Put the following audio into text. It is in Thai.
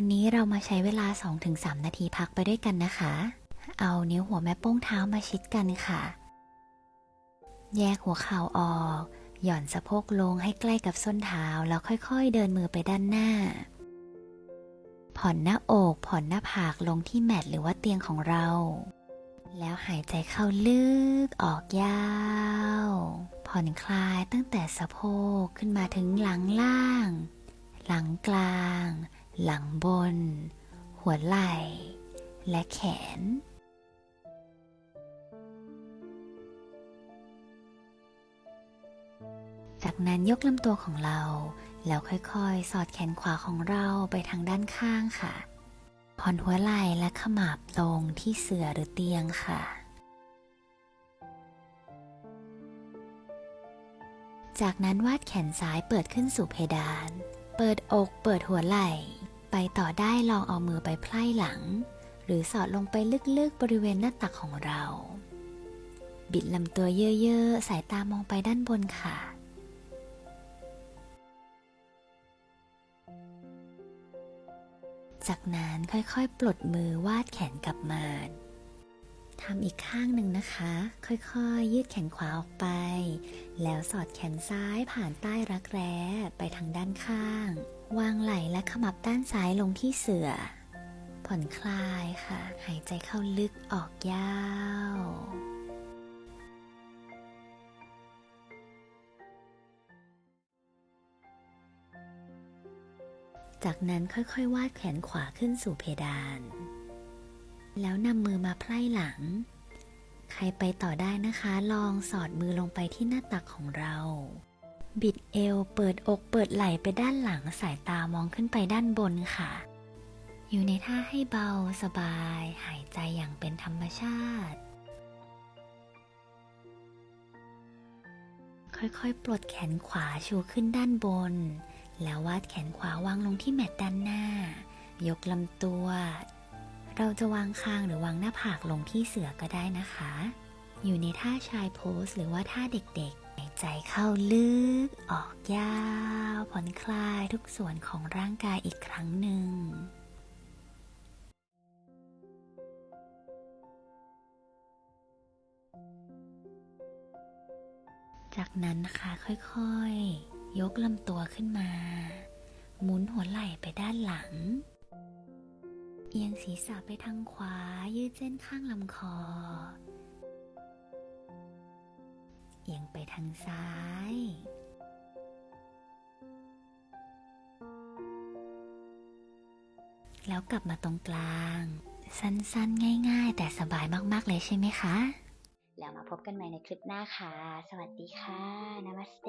วันนี้เรามาใช้เวลา 2-3 นาทีพักไปด้วยกันนะคะ เอานิ้วหัวแม่โป้งเท้ามาชิดกันค่ะ แยกหัวเข่าออก หย่อนสะโพกลงให้ใกล้กับส้นเท้าแล้วค่อยๆ เดินมือไปด้านหน้า ผ่อนหน้าอก ผ่อนหน้าผากลงที่แมตหรือว่าเตียงของเรา แล้วหายใจเข้าลึกออกยาว ผ่อนคลายตั้งแต่สะโพกขึ้นมาถึงหลังล่าง หลังกลาง หลังบน หัวไหล่ และแขน จากนั้นยกลำตัวของเรา แล้วค่อยๆ สอดแขนขวาของเราไปทางด้านข้างค่ะ ผ่อนหัวไหล่และขมับลงที่เสื่อหรือเตียงค่ะจากนั้นวาดแขนซ้ายเปิดขึ้นสู่เพดาน เปิดอก เปิดหัวไหล่ ไปต่อได้ลองเอามือไปไพล่หลัง หรือสอดลงไปลึกๆบริเวณหน้าตักของเรา บิดลำตัวเยอะๆ สายตามองไปด้านบนค่ะ จากนั้นค่อยๆ ปลดมือวาดแขนกลับมาำอีกข้างหนึ่งนะคะ ค่อยๆ ยืดแขนขวาออกไป แล้วสอดแขนซ้ายผ่านใต้รักแร้ไปทางด้านข้าง วางไหล่และขมับด้านซ้ายลงที่เสื่อ ผ่อนคลายค่ะ หายใจเข้าลึกออกยาวจากนั้นค่อยๆ วาดแขนขวาขึ้นสู่เพดาน แล้วนำมือมาไพล่หลัง ใครไปต่อได้นะคะ ลองสอดมือลงไปที่หน้าตักของเรา บิดเอว เปิดอก เปิดไหล่ไปด้านหลัง สายตามองขึ้นไปด้านบนค่ะ อยู่ในท่าให้เบาสบาย หายใจอย่างเป็นธรรมชาติ ค่อยๆ ปลดแขนขวาชูขึ้นด้านบน แล้ววาดแขนขวาวางลงที่แมตด้านหน้า ยกลำตัว เราจะวางคางหรือวางหน้าผากลงที่เสือก็ได้นะคะ อยู่ในท่าชายโพสหรือว่าท่าเด็กๆหายใจเข้าลึก ออกยาวผ่อนคลายทุกส่วนของร่างกายอีกครั้งหนึ่งจากนั้นนะคะค่อยๆ ยกลำตัวขึ้นมา หมุนหัวไหล่ไปด้านหลัง เอียงศีรษะไปทางขวายืดเส้นข้างลำคอ เอียงไปทางซ้าย แล้วกลับมาตรงกลาง สั้นๆ ง่ายๆ แต่สบายมากๆ เลยใช่ไหมคะ แล้วมาพบกันใหม่ในคลิปหน้าค่ะ สวัสดีค่ะ นามัสเต